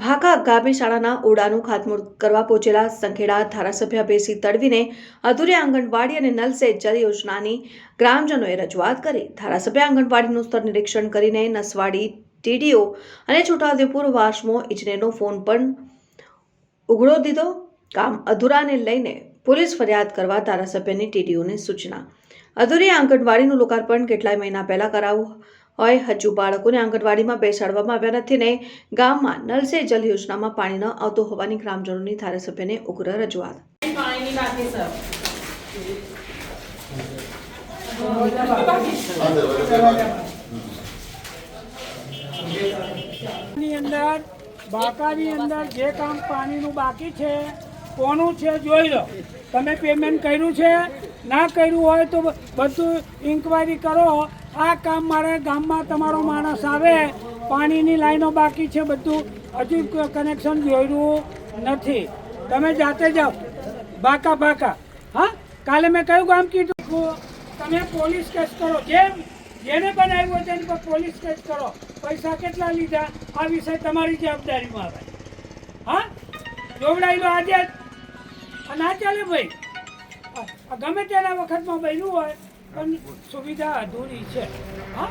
ભાગા ગામી શાળાના ઓરડાનું ખાતમુહૂર્ત કરવા પહોંચેલા સંખેડા ધારાસભ્ય ભેસી તડવીને અધૂરી આંગણવાડી અને નલ સે જલ યોજનાની ગ્રામજનોએ રજૂઆત કરી. ધારાસભ્ય આંગણવાડીનું સ્તર નિરીક્ષણ કરીને નસવાડી, ટીડીઓ અને છોટાઉદેપુર વાસમો ઇજનેરનો ફોન પણ ઉઘડો દીધો. કામ અધૂરાને લઈને પોલીસ ફરિયાદ કરવા ધારાસભ્યની ટીડીઓને સૂચના. અધૂરી આંગણવાડીનું લોકાર્પણ કેટલાય મહિના પહેલાં કરાવું હોય, હજુ બાળકોને આંગણવાડીમાં બેસાડવામાં આવ્યા નથી ને ગામમાં નલ જલ યોજનામાં પાણી ન આવતું હોવાની ગ્રામજનોની ધારાસભ્યને ઉગ્ર રજૂઆત. અંદર, બાકાની અંદર જે કામ પાણીનું બાકી છે, કોનું છે જોઈ લો. તમે પેમેન્ટ કર્યું છે? ના કર્યું હોય તો બધું ઇન્કવાયરી કરો. આ કામ મારે ગામમાં તમારો માણસ આવે, પાણીની લાઈનો બાકી છે બધું, હજુ કનેક્શન જોયું નથી. તમે જાતે જાઓ. બાકા બાકા. હા? કાલે મેં કયું કામ કીધું? તમે પોલીસ કેસ કરો. જેમ, જેને બનાવ્યું હોય એની પર પોલીસ કેસ કરો. પૈસા કેટલા લીધા? આ વિષય તમારી જવાબદારીમાં આવે. હા? જોવડાવી લો આજે ના ચાલે ભાઈ. ગમે તેના વખતમાં બન્યું હોય. પણ સુવિધા અધૂરી છે. હા?